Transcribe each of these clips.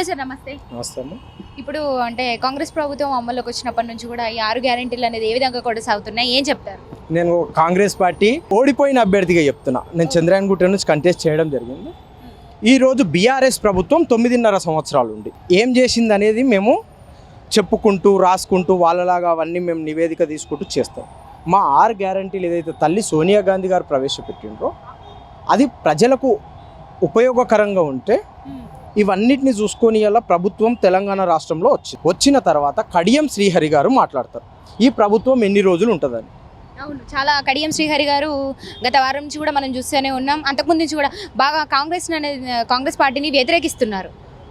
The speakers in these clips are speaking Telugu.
హలో సార్ నమస్తే. నమస్తే ఇప్పుడు అంటే కాంగ్రెస్ ప్రభుత్వం అమల్లోకి వచ్చినప్పటి నుంచి కూడా ఈ ఆరు గ్యారెంటీలు అనేది ఏ విధంగా కొనసాగుతున్నాయి? ఏం చెప్తారు? నేను కాంగ్రెస్ పార్టీ ఓడిపోయిన అభ్యర్థిగా చెప్తున్నా. నేను చంద్రాయనగుట్ట నుంచి కంటెస్ట్ చేయడం జరిగింది. ఈరోజు బీఆర్ఎస్ ప్రభుత్వం తొమ్మిదిన్నర సంవత్సరాలు ఉంది. ఏం చేసింది అనేది మేము చెప్పుకుంటూ రాసుకుంటూ వాళ్ళలాగా అవన్నీ మేము నివేదిక తీసుకుంటూ చేస్తాం. మా ఆరు గ్యారంటీలు ఏదైతే తల్లి సోనియా గాంధీ గారు ప్రవేశపెట్టిండ్రో అది ప్రజలకు ఉపయోగకరంగా ఉంటే ఇవన్నిటిని చూసుకొని ఇలా ప్రభుత్వం తెలంగాణ రాష్ట్రంలో వచ్చింది. వచ్చిన తర్వాత కడియం శ్రీహరి గారు మాట్లాడతారు. ఈ ప్రభుత్వం ఎన్ని రోజులు ఉంటుందని? అవును చాలా కడియం శ్రీహరి గారు గత వారం నుంచి కూడా మనం చూస్తూనే ఉన్నాం. అంతకుముందు నుంచి కూడా బాగా కాంగ్రెస్ అనేది కాంగ్రెస్ పార్టీని వ్యతిరేకిస్తున్నారు.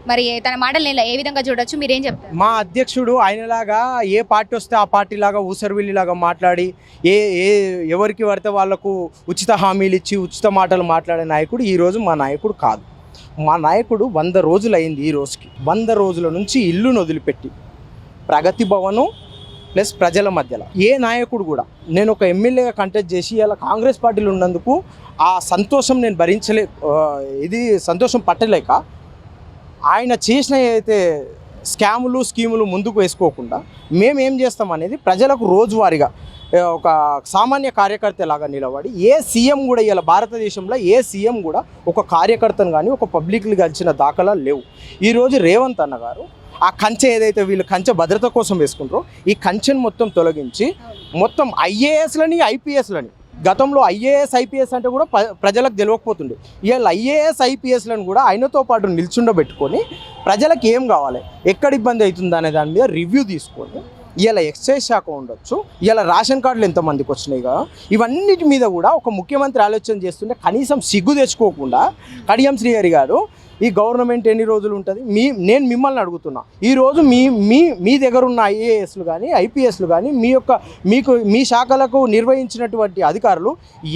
మరి తన మాటలు ఏ విధంగా చూడొచ్చు? మీరేం చెప్తారు? మా అధ్యక్షుడు ఆయనలాగా ఏ పార్టీ వస్తే ఆ పార్టీలాగా ఊసరవిల్లిలాగా మాట్లాడి ఏ ఏ ఎవరికి పడితే వాళ్ళకు ఉచిత హామీలు ఇచ్చి ఉచిత మాటలు మాట్లాడే నాయకుడు ఈరోజు మా నాయకుడు కాదు. మా నాయకుడు వంద రోజులు అయింది ఈ రోజుకి. వంద రోజుల నుంచి ఇల్లును వదిలిపెట్టి ప్రగతి భవనం ప్లస్ ప్రజల మధ్యలో. ఏ నాయకుడు కూడా నేను ఒక ఎమ్మెల్యేగా కంటెస్ట్ చేసి ఇలా కాంగ్రెస్ పార్టీలో ఉన్నందుకు ఆ సంతోషం నేను భరించలే ఇది సంతోషం పట్టలేక ఆయన చేసిన అయితే స్కాములు స్కీములు ముందుకు వేసుకోకుండా మేము ఏం చేస్తాం అనేది ప్రజలకు రోజువారీగా ఒక సామాన్య కార్యకర్త లాగా నిలబడి ఏ సీఎం కూడా ఇలా భారతదేశంలో ఏ సీఎం కూడా ఒక కార్యకర్తను కానీ ఒక పబ్లిక్లు కలిసిన దాఖలాలు లేవు. ఈరోజు రేవంత్ అన్న గారు ఆ కంచె ఏదైతే వీళ్ళు కంచె భద్రత కోసం వేసుకుంటారో ఈ కంచెను మొత్తం తొలగించి మొత్తం ఐఏఎస్లని ఐపీఎస్లని గతంలో ఐఏఎస్ ఐపీఎస్ అంటే కూడా ప్రజలకు తెలియకపోతుండే. ఇవాళ ఐఏఎస్ ఐపీఎస్లను కూడా ఆయనతో పాటు నిల్చుండబెట్టుకొని ప్రజలకు ఏం కావాలి ఎక్కడ ఇబ్బంది అవుతుంది అనే దాని మీద రివ్యూ తీసుకొని ఇలా ఎక్సైజ్ శాఖ ఉండొచ్చు ఇలా రేషన్ కార్డులు ఎంతమందికి వచ్చినాయి కదా ఇవన్నిటి మీద కూడా ఒక ముఖ్యమంత్రి ఆలోచన చేస్తుంటే కనీసం సిగ్గు తెచ్చుకోకుండా కడియం శ్రీహరి గారు ఈ గవర్నమెంట్ ఎన్ని రోజులు ఉంటుంది? మీ నేను మిమ్మల్ని అడుగుతున్నా. ఈరోజు మీ మీ మీ దగ్గర ఉన్న ఐఏఎస్లు కానీ ఐపీఎస్లు కానీ మీ యొక్క మీకు మీ శాఖలకు నిర్వహించినటువంటి అధికారులు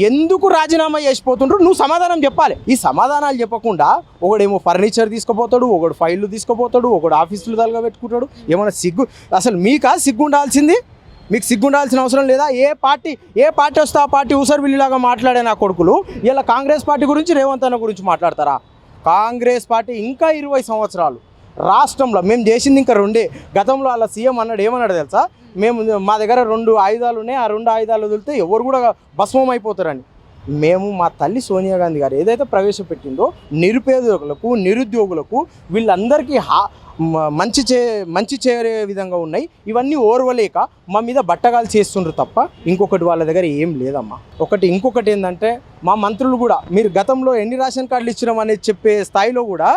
ఎందుకు రాజీనామా చేసిపోతుండ్రు? నువ్వు సమాధానం చెప్పాలి. ఈ సమాధానాలు చెప్పకుండా ఒకడేమో ఫర్నిచర్ తీసుకుపోతాడు ఒకడు ఫైళ్ళు తీసుకుపోతాడు ఒకడు ఆఫీసులు తలగబెట్టుకుంటాడు. ఏమైనా సిగ్గు అసలు మీకా సిగ్గు ఉండాల్సింది? మీకు సిగ్గుండాల్సిన అవసరం లేదా? ఏ పార్టీ ఏ పార్టీ వస్తే ఆ పార్టీ ఊసరవిల్లిలాగా మాట్లాడే నా కొడుకులు? ఇలా కాంగ్రెస్ పార్టీ గురించి రేవంత్ అన్న గురించి మాట్లాడతారా? కాంగ్రెస్ పార్టీ ఇంకా ఇరవై సంవత్సరాలు. రాష్ట్రంలో మేము చేసింది ఇంకా రెండే. గతంలో అలా సీఎం అన్నాడు ఏమన్నాడు తెలుసా? మేము మా దగ్గర రెండు ఆయుధాలు ఉన్నాయి ఆ రెండు ఆయుధాలు వదిలితే ఎవరు కూడా భస్మం అయిపోతారని. మేము మా తల్లి సోనియా గాంధీ గారు ఏదైతే ప్రవేశపెట్టిందో నిరుపేదలకు నిరుద్యోగులకు వీళ్ళందరికీ హా మంచి చే మంచి చేరే విధంగా ఉన్నాయి. ఇవన్నీ ఓర్వలేక మా మీద బట్టగాలు చేస్తుండ్రు తప్ప ఇంకొకటి వాళ్ళ దగ్గర ఏం లేదమ్మా. ఒకటి ఇంకొకటి ఏంటంటే మా మంత్రులు కూడా మీరు గతంలో ఎన్ని రేషన్ కార్డులు ఇచ్చినాం అనేది చెప్పే స్థాయిలో కూడా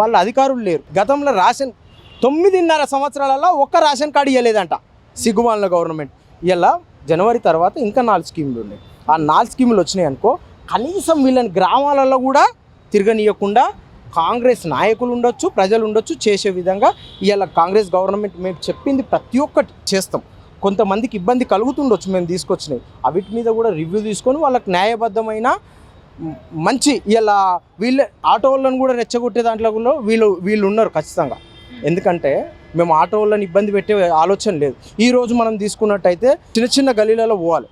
వాళ్ళ అధికారులు లేరు. గతంలో రేషన్ తొమ్మిదిన్నర సంవత్సరాలలో ఒక్క రేషన్ కార్డు ఇవ్వలేదంట సిగ్గుమాల గవర్నమెంట్. ఇలా జనవరి తర్వాత ఇంకా నాలుగు స్కీములు ఉన్నాయి. ఆ నాలుగు స్కీములు వచ్చినాయి అనుకో కనీసం వీళ్ళని గ్రామాలలో కూడా తిరగనీయకుండా కాంగ్రెస్ నాయకులు ఉండొచ్చు ప్రజలు ఉండొచ్చు చేసే విధంగా ఇవాళ కాంగ్రెస్ గవర్నమెంట్ మేము చెప్పింది ప్రతి ఒక్కటి చేస్తాం. కొంతమందికి ఇబ్బంది కలుగుతుండొచ్చు మేము తీసుకొచ్చినవి. అవిటి మీద కూడా రివ్యూ తీసుకొని వాళ్ళకి న్యాయబద్ధమైన మంచి ఇలా వీళ్ళ ఆటో వాళ్ళని కూడా రెచ్చగొట్టే దాంట్లో కూడా వీళ్ళు వీళ్ళు ఉన్నారు ఖచ్చితంగా. ఎందుకంటే మేము ఆటో వాళ్ళని ఇబ్బంది పెట్టే ఆలోచన లేదు. ఈరోజు మనం తీసుకున్నట్టయితే చిన్న చిన్న గలీలలో పోవాలి.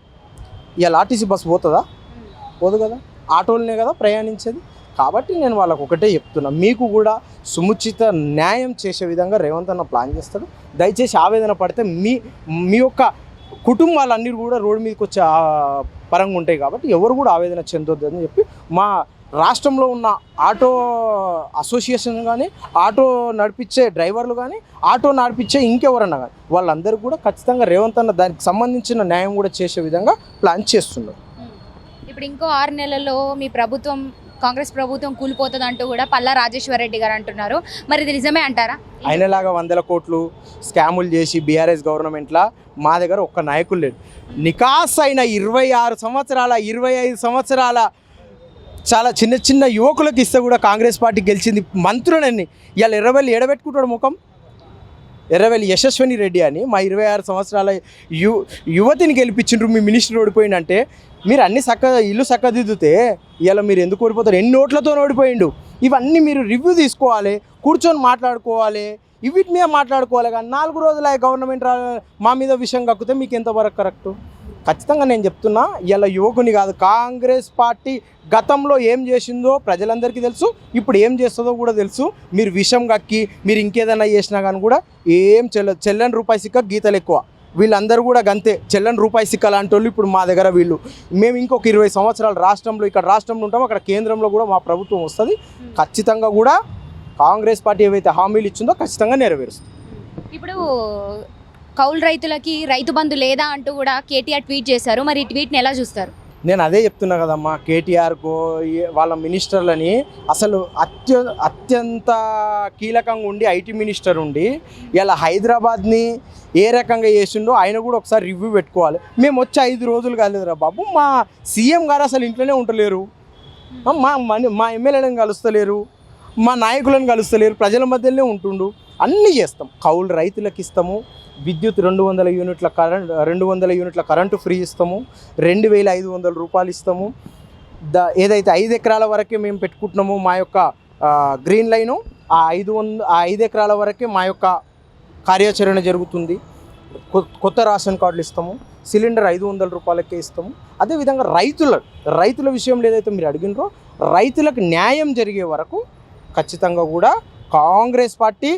ఇలా ఆర్టీసీ బస్సు పోతుందా? పోదు కదా? ఆటోలనే కదా ప్రయాణించేది? కాబట్టి నేను వాళ్ళకు ఒకటే చెప్తున్నా. మీకు కూడా సుముచిత న్యాయం చేసే విధంగా రేవంత్ అన్న ప్లాన్ చేస్తాడు. దయచేసి ఆవేదన పడితే మీ మీ యొక్క కుటుంబాలన్నీ కూడా రోడ్డు మీదకి వచ్చే పరంగా ఉంటాయి కాబట్టి ఎవరు కూడా ఆవేదన చెందొద్దు అని చెప్పి మా రాష్ట్రంలో ఉన్న ఆటో అసోసియేషన్ కానీ ఆటో నడిపించే డ్రైవర్లు కానీ ఆటో నడిపించే ఇంకెవరన్నా కానీ వాళ్ళందరూ కూడా ఖచ్చితంగా రేవంత్ అన్న దానికి సంబంధించిన న్యాయం కూడా చేసే విధంగా ప్లాన్ చేస్తున్నారు. ఇప్పుడు ఇంకో ఆరు నెలల్లో మీ ప్రభుత్వం కాంగ్రెస్ ప్రభుత్వం కూలిపోతుంది అంటూ కూడా పల్లా రాజేశ్వర రెడ్డి గారు అంటున్నారు. మరి ఇది నిజమే అంటారా? ఆయనలాగా వందల కోట్లు స్కాములు చేసి బీఆర్ఎస్ గవర్నమెంట్లా మా దగ్గర ఒక్క నాయకులు లేడు. నికాస్ అయిన ఇరవై ఆరు సంవత్సరాల ఇరవై ఐదు సంవత్సరాల చాలా చిన్న చిన్న యువకులకు ఇస్తే కూడా కాంగ్రెస్ పార్టీ గెలిచింది. మంత్రులని ఇవాళ ఇరవై ఎడబెట్టుకుంటాడు ముఖం. ఎర్రవెల్లి యశస్విని రెడ్డి అని మా ఇరవై ఆరు సంవత్సరాల యు యువతిని గెలిపించిండ్రు మీ మినిస్టర్ ఓడిపోయిందంటే మీరు అన్ని చక్క ఇల్లు చక్కదిద్దుతే ఇలా మీరు ఎందుకు ఓడిపోతారు? ఎన్ని నోట్లతో ఓడిపోయిండు. ఇవన్నీ మీరు రివ్యూ తీసుకోవాలి కూర్చొని మాట్లాడుకోవాలి వీటి మీద మాట్లాడుకోవాలి కానీ నాలుగు రోజుల గవర్నమెంట్ మా మీద విషయం కక్కితే మీకు ఎంతవరకు కరెక్ట్ ఖచ్చితంగా నేను చెప్తున్నా ఇలా యువకుని కాదు కాంగ్రెస్ పార్టీ గతంలో ఏం చేసిందో ప్రజలందరికీ తెలుసు ఇప్పుడు ఏం చేస్తుందో కూడా తెలుసు. మీరు విషం కక్కి మీరు ఇంకేదైనా చేసినా కానీ కూడా ఏం చెల్ల చెల్లని రూపాయి సిక్క గీతలు ఎక్కువ. వీళ్ళందరూ కూడా గంతే చెల్లని రూపాయి సిక్క లాంటి వాళ్ళు ఇప్పుడు మా దగ్గర వీళ్ళు. మేము ఇంకొక ఇరవై సంవత్సరాలు రాష్ట్రంలో ఇక్కడ రాష్ట్రంలో ఉంటాం అక్కడ కేంద్రంలో కూడా మా ప్రభుత్వం వస్తుంది. ఖచ్చితంగా కూడా కాంగ్రెస్ పార్టీ ఏవైతే హామీలు ఇచ్చిందో ఖచ్చితంగా నెరవేరుస్తుంది. ఇప్పుడు కౌలు రైతులకి రైతు బంధు లేదా అంటూ కూడా కేటీఆర్ ట్వీట్ చేశారు. మరి ఈ ట్వీట్ని ఎలా చూస్తారు? నేను అదే చెప్తున్నా కదమ్మా కేటీఆర్కు వాళ్ళ మినిస్టర్లని అసలు అత్య అత్యంత కీలకంగా ఉండి ఐటీ మినిస్టర్ ఉండి ఇలా హైదరాబాద్ని ఏ రకంగా చేసిండో ఆయన కూడా ఒకసారి రివ్యూ పెట్టుకోవాలి. మేము వచ్చి ఐదు రోజులు కాలేదురా బాబు మా సీఎం గారు అసలు ఇంట్లోనే ఉండలేరు. మా మా ఎమ్మెల్యేలను కలుస్తలేరు మా నాయకులను కలుస్తలేరు ప్రజల మధ్యలోనే ఉంటుండు. అన్నీ చేస్తాం. కౌలు రైతులకు ఇస్తాము విద్యుత్ రెండు వందల యూనిట్ల కరెంట్ రెండు వందల యూనిట్ల కరెంటు ఫ్రీ ఇస్తాము రెండు వేల ఐదు వందల రూపాయలు ఇస్తాము. ద ఏదైతే ఐదు ఎకరాల వరకే మేము పెట్టుకుంటున్నాము మా యొక్క గ్రీన్ లైను ఆ ఐదు వంద ఆ ఐదు ఎకరాల వరకే మా యొక్క కార్యాచరణ జరుగుతుంది. కొత్త రేషన్ కార్డులు ఇస్తాము సిలిండర్ ఐదు వందల రూపాయలకే ఇస్తాము. అదేవిధంగా రైతుల రైతుల విషయంలో ఏదైతే మీరు అడిగినరో రైతులకు న్యాయం జరిగే వరకు ఖచ్చితంగా కూడా కాంగ్రెస్ పార్టీ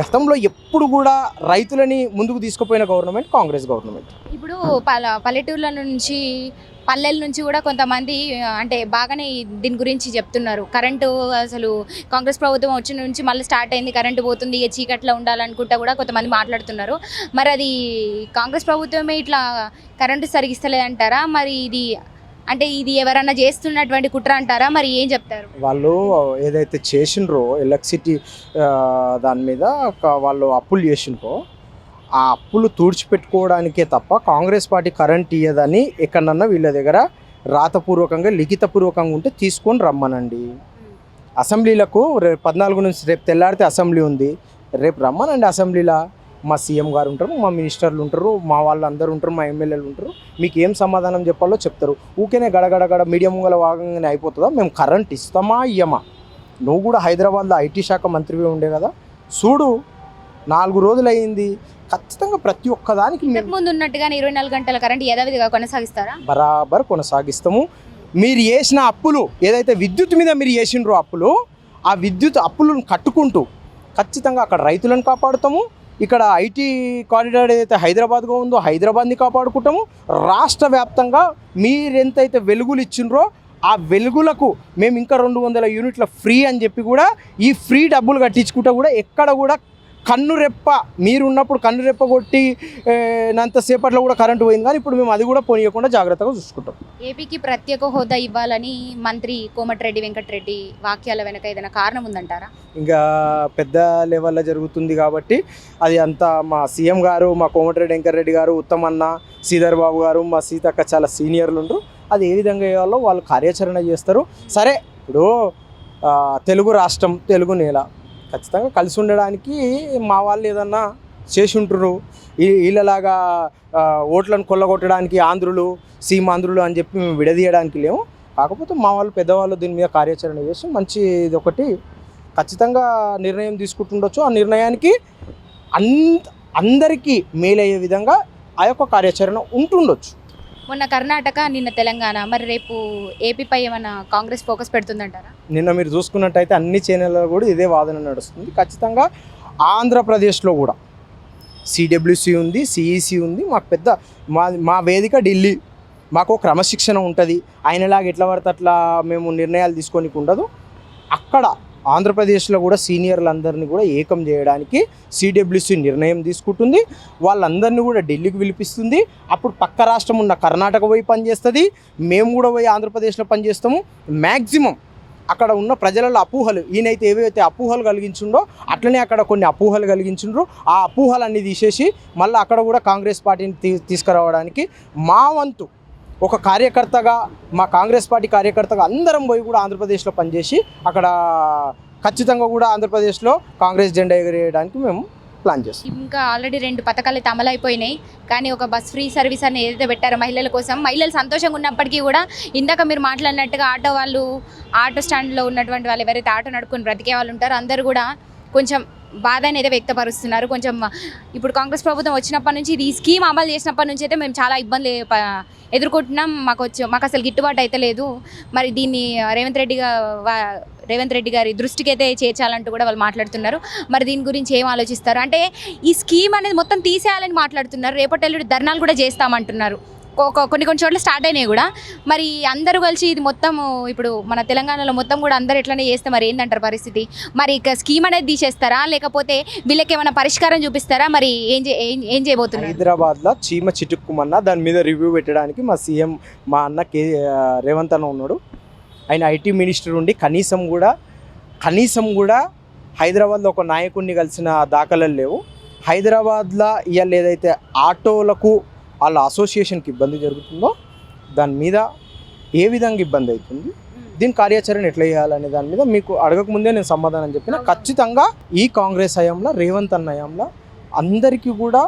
గతంలో ఎప్పుడు కూడా రైతులని ముందుకు తీసుకుపోయిన గవర్నమెంట్ కాంగ్రెస్ గవర్నమెంట్. ఇప్పుడు పల పల్లెటూర్ల నుంచి పల్లెల నుంచి కూడా కొంతమంది అంటే బాగానే దీని గురించి చెప్తున్నారు. కరెంటు అసలు కాంగ్రెస్ ప్రభుత్వం వచ్చిన నుంచి మళ్ళీ స్టార్ట్ అయింది కరెంటు పోతుంది ఇక చీకట్లో ఉండాలనుకుంటా కూడా కొంతమంది మాట్లాడుతున్నారు. మరి అది కాంగ్రెస్ ప్రభుత్వమే ఇట్లా కరెంటు సరిగిస్తలేదంటారా? మరి ఇది అంటే ఇది ఎవరన్నా చేస్తున్నటువంటి కుట్ర అంటారా? మరి ఏం చెప్తారు? వాళ్ళు ఏదైతే చేసిండ్రో ఎలక్ట్రిసిటీ దాని మీద ఒక వాళ్ళు అప్పులు చేసిండ్రో ఆ అప్పులు తుడిచిపెట్టుకోవడానికే తప్ప కాంగ్రెస్ పార్టీ కరెంట్ ఇయ్యదని ఎక్కడన్నా వీళ్ళ దగ్గర రాతపూర్వకంగా లిఖితపూర్వకంగా ఉంటే తీసుకొని రమ్మనండి. అసెంబ్లీలకు రేపు పద్నాలుగు నుంచి రేపు తెల్లారితే అసెంబ్లీ ఉంది. రేపు రమ్మనండి అసెంబ్లీలో. మా సీఎం గారు ఉంటారు మా మినిస్టర్లు ఉంటారు మా వాళ్ళు అందరూ ఉంటారు మా ఎమ్మెల్యేలు ఉంటారు. మీకు ఏం సమాధానం చెప్పాలో చెప్తారు. ఊకేనే గడగడ గడ మీడియం ముంగల వాగంగానే అయిపోతుందా? మేము కరెంట్ ఇస్తామా ఇయ్యమా? నువ్వు కూడా హైదరాబాద్లో ఐటీ శాఖ మంత్రివే ఉండే కదా? చూడు నాలుగు రోజులు అయింది ఖచ్చితంగా ప్రతి ఒక్కదానికి ఇంతకు మేము ముందు ఉన్నట్టుగానే ఇరవై నాలుగు గంటల కరెంట్ యథావిధిగా కొనసాగిస్తారా? బరాబర్ కొనసాగిస్తాము. మీరు చేసిన అప్పులు ఏదైతే విద్యుత్ మీద మీరు చేసిండ్రో అప్పులు ఆ విద్యుత్ అప్పులను కట్టుకుంటూ ఖచ్చితంగా అక్కడ రైతులను కాపాడుతాము. ఇక్కడ ఐటీ కారిడార్ ఏదైతే హైదరాబాద్గా ఉందో హైదరాబాద్ని కాపాడుకుంటాము. రాష్ట్ర వ్యాప్తంగా మీరెంతైతే వెలుగులు ఇచ్చిండ్రో ఆ వెలుగులకు మేము ఇంకా రెండు వందల యూనిట్ల ఫ్రీ అని చెప్పి కూడా ఈ ఫ్రీ డబ్బులు కట్టించుకుంటా కూడా ఎక్కడ కూడా కన్ను రెప్ప మీరున్నప్పుడు కన్ను రెప్ప కొట్టి నంతసేపట్లో కూడా కరెంటు పోయింది కానీ ఇప్పుడు మేము అది కూడా పోనీయకుండా జాగ్రత్తగా చూసుకుంటాం. ఏపీకి ప్రత్యేక హోదా ఇవ్వాలని మంత్రి కోమటిరెడ్డి వెంకటరెడ్డి వాక్యాల వెనక ఏదైనా కారణం ఉందంటారా? ఇంకా పెద్ద లెవెల్లో జరుగుతుంది కాబట్టి అది అంతా మా సీఎం గారు మా కోమటిరెడ్డి వెంకటరెడ్డి గారు ఉత్తమన్న శ్రీధర్ బాబు గారు మా సీతక్క చాలా సీనియర్లు ఉండరు. అది ఏ విధంగా చేయాలో వాళ్ళు కార్యాచరణ చేస్తారు. సరే ఇప్పుడు తెలుగు రాష్ట్రం తెలుగు నేల. ఖచ్చితంగా కలిసి ఉండడానికి మా వాళ్ళు ఏదన్నా చేసి ఉంటారు వీళ్ళలాగా ఓట్లను కొల్లగొట్టడానికి ఆంధ్రులు సీమాంధ్రులు అని చెప్పి మేము విడదీయడానికి లేము. కాకపోతే మా వాళ్ళు పెద్దవాళ్ళు దీని మీద కార్యాచరణ చేసి మంచి ఇది ఒకటి ఖచ్చితంగా నిర్ణయం తీసుకుంటుండొచ్చు. ఆ నిర్ణయానికి అంద అందరికీ మేలయ్యే విధంగా ఆ యొక్క కార్యాచరణ ఉంటుండొచ్చు. మొన్న కర్ణాటక నిన్న తెలంగాణ. మరి రేపు ఏపీపై ఏమైనా కాంగ్రెస్ ఫోకస్ పెడుతుందంటారా? నిన్న మీరు చూసుకున్నట్టయితే అన్ని ఛానళ్ళలో కూడా ఇదే వాదన నడుస్తుంది. ఖచ్చితంగా ఆంధ్రప్రదేశ్లో కూడా సిడబ్ల్యూసి ఉంది సిఈసి ఉంది. మాకు పెద్ద మా మా వేదిక ఢిల్లీ. మాకు క్రమశిక్షణ ఉంటుంది. ఆయనలాగా ఎట్లా పడితే అట్లా మేము నిర్ణయాలు తీసుకోనికి ఉండదు. అక్కడ ఆంధ్రప్రదేశ్లో కూడా సీనియర్లందరినీ కూడా ఏకం చేయడానికి సిడబ్ల్యూసి నిర్ణయం తీసుకుంటుంది. వాళ్ళందరినీ కూడా ఢిల్లీకి పిలిపిస్తుంది. అప్పుడు పక్క రాష్ట్రం ఉన్న కర్ణాటక పోయి పనిచేస్తుంది. మేము కూడా పోయి ఆంధ్రప్రదేశ్లో పనిచేస్తాము. మ్యాక్సిమం అక్కడ ఉన్న ప్రజలలో అపోహలు ఈయనైతే ఏవైతే అపోహలు కలిగించిండో అట్లనే అక్కడ కొన్ని అపోహలు కలిగించిండ్రు. ఆ అపోహలన్నీ తీసేసి మళ్ళీ అక్కడ కూడా కాంగ్రెస్ పార్టీని తీ తీసుకురావడానికి మా వంతు ఒక కార్యకర్తగా మా కాంగ్రెస్ పార్టీ కార్యకర్తగా అందరం పోయి కూడా ఆంధ్రప్రదేశ్లో పనిచేసి అక్కడ ఖచ్చితంగా కూడా ఆంధ్రప్రదేశ్లో కాంగ్రెస్ జెండా ఎగరేయడానికి మేము ప్లాన్ చేస్తాం. ఇంకా ఆల్రెడీ రెండు పథకాలు అయితే అమలైపోయినాయి కానీ ఒక బస్ ఫ్రీ సర్వీస్ అని ఏదైతే పెట్టారో మహిళల కోసం మహిళలు సంతోషంగా ఉన్నప్పటికీ కూడా ఇందాక మీరు మాట్లాడినట్టుగా ఆటో వాళ్ళు ఆటో స్టాండ్లో ఉన్నటువంటి వాళ్ళు ఎవరైతే ఆటో నడుపుకొని బ్రతికే వాళ్ళు ఉంటారో అందరూ కూడా కొంచెం బాధ అనేది వ్యక్తపరుస్తున్నారు. కొంచెం ఇప్పుడు కాంగ్రెస్ ప్రభుత్వం వచ్చినప్పటి నుంచి ఇది ఈ స్కీమ్ అమలు చేసినప్పటి నుంచి అయితే మేము చాలా ఇబ్బంది ఎదుర్కొంటున్నాం. మాకు వచ్చి మాకు అసలు గిట్టుబాటు అయితే లేదు. మరి దీన్ని రేవంత్ రెడ్డి వా- రేవంత్ రెడ్డి గారి దృష్టికి అయితే చేర్చాలంటూ కూడా వాళ్ళు మాట్లాడుతున్నారు. మరి దీని గురించి ఏం ఆలోచిస్తారు? అంటే ఈ స్కీమ్ అనేది మొత్తం తీసేయాలని మాట్లాడుతున్నారు. రేపటి ధర్నాలు కూడా చేస్తామంటున్నారు. కొన్ని కొన్ని చోట్ల స్టార్ట్ అయినాయి కూడా. మరి అందరూ కలిసి ఇది మొత్తం ఇప్పుడు మన తెలంగాణలో మొత్తం కూడా అందరు ఎట్లనే చేస్తే మరి ఏందంటారు పరిస్థితి? మరి ఇక స్కీమ్ అనేది తీసేస్తారా? లేకపోతే వీళ్ళకి ఏమైనా పరిష్కారం చూపిస్తారా? మరి ఏం ఏం- ఏం చేయబోతున్నారు? హైదరాబాద్లో చీమ చిటుక్కుమన్నా దాని మీద రివ్యూ పెట్టడానికి మా సీఎం మా అన్న కే రేవంత్ అన్న ఉన్నాడు. ఆయన ఐటీ మినిస్టర్ ఉండి కనీసం కూడా కనీసం కూడా హైదరాబాద్లో ఒక నాయకుడిని కలిసిన దాఖలలు లేవు. హైదరాబాద్లో ఇవాళ ఏదైతే ఆటోలకు వాళ్ళ అసోసియేషన్కి ఇబ్బంది జరుగుతుందో దాని మీద ఏ విధంగా ఇబ్బంది అవుతుంది దీని కార్యాచరణ ఎట్లా చేయాలనే దాని మీద మీకు అడగక ముందే నేను సమాధానం చెప్పిన. ఖచ్చితంగా ఈ కాంగ్రెస్ హయాంలో రేవంత్ అన్న హయాంలో అందరికీ కూడా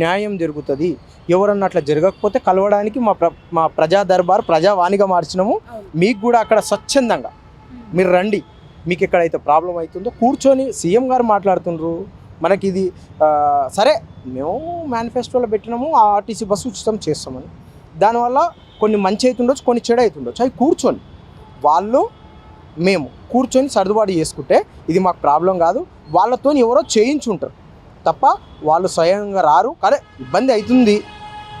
న్యాయం జరుగుతుంది. ఎవరన్నా అట్లా జరగకపోతే కలవడానికి మా ప్ర మా ప్రజా దర్బార్ ప్రజావాణిగా మార్చినాము. మీకు కూడా అక్కడ స్వచ్ఛందంగా మీరు రండి. మీకు ఎక్కడైతే ప్రాబ్లం అవుతుందో కూర్చొని సీఎం గారు మాట్లాడుతుండ్రు. మనకి ఇది సరే మేము మేనిఫెస్టోలో పెట్టినాము ఆ ఆర్టీసీ బస్సు ఉచితం చేస్తామని. దానివల్ల కొన్ని మంచి అవుతుండొచ్చు కొన్ని చెడు అవుతుండొచ్చు అవి కూర్చొని వాళ్ళు మేము కూర్చొని సర్దుబాటు చేసుకుంటే ఇది మాకు ప్రాబ్లం కాదు. వాళ్ళతో ఎవరో చేయించుంటారు. తప్ప వాళ్ళు స్వయంగా రారు. కానీ ఇబ్బంది అవుతుంది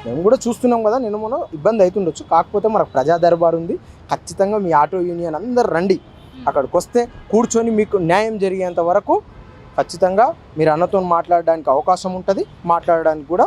మేము కూడా చూస్తున్నాం కదా నేను మనం ఇబ్బంది అవుతుండొచ్చు కాకపోతే మనకు ప్రజా దర్బార్ ఉంది. ఖచ్చితంగా మీ ఆటో యూనియన్ అందరు రండి. అక్కడికి వస్తే కూర్చొని మీకు న్యాయం జరిగేంత వరకు ఖచ్చితంగా మీరు అన్నతో మాట్లాడడానికి అవకాశం ఉంటుంది. మాట్లాడడానికి కూడా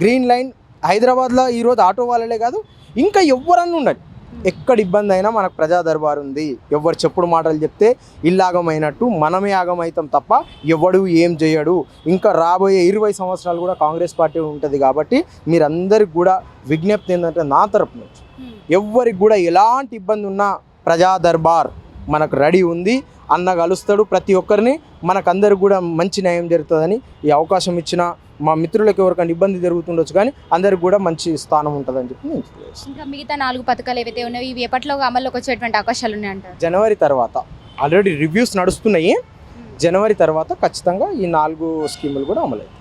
గ్రీన్ లైన్ హైదరాబాద్లో ఈరోజు ఆటో వాళ్ళలే కాదు ఇంకా ఎవరన్నా ఉండండి ఎక్కడ ఇబ్బంది అయినా మనకు ప్రజా దర్బార్ ఉంది. ఎవరు చెప్పుడు మాటలు చెప్తే ఇల్లాగమైనట్టు మనమే ఆగమవుతాం తప్ప ఎవడు ఏం చేయడు ఇంకా రాబోయే ఇరవై సంవత్సరాలు కూడా కాంగ్రెస్ పార్టీ ఉంటుంది కాబట్టి మీరందరికి కూడా విజ్ఞప్తి ఏంటంటే నా తరపు నుంచి. ఎవ్వరికి కూడా ఎలాంటి ఇబ్బంది ఉన్నా ప్రజా దర్బార్ మనకు రెడీ ఉంది. అన్న కలుస్తాడు ప్రతి ఒక్కరిని. మనకందరికి కూడా మంచి న్యాయం జరుగుతుందని ఈ అవకాశం ఇచ్చిన మా మిత్రులకు ఎవరికైనా ఇబ్బంది జరుగుతుండొచ్చు కానీ అందరికి కూడా మంచి స్థానం ఉంటుందని చెప్పి. ఇంకా మిగతా నాలుగు పథకాలు ఏవైతే ఉన్నాయో ఇవి ఎప్పట్లో అమల్లోకి వచ్చేటువంటి అవకాశాలు ఉన్నాయంటారు? జనవరి తర్వాత ఆల్రెడీ రివ్యూస్ నడుస్తున్నాయి. జనవరి తర్వాత ఖచ్చితంగా ఈ నాలుగు స్కీములు కూడా అమలవుతాయి.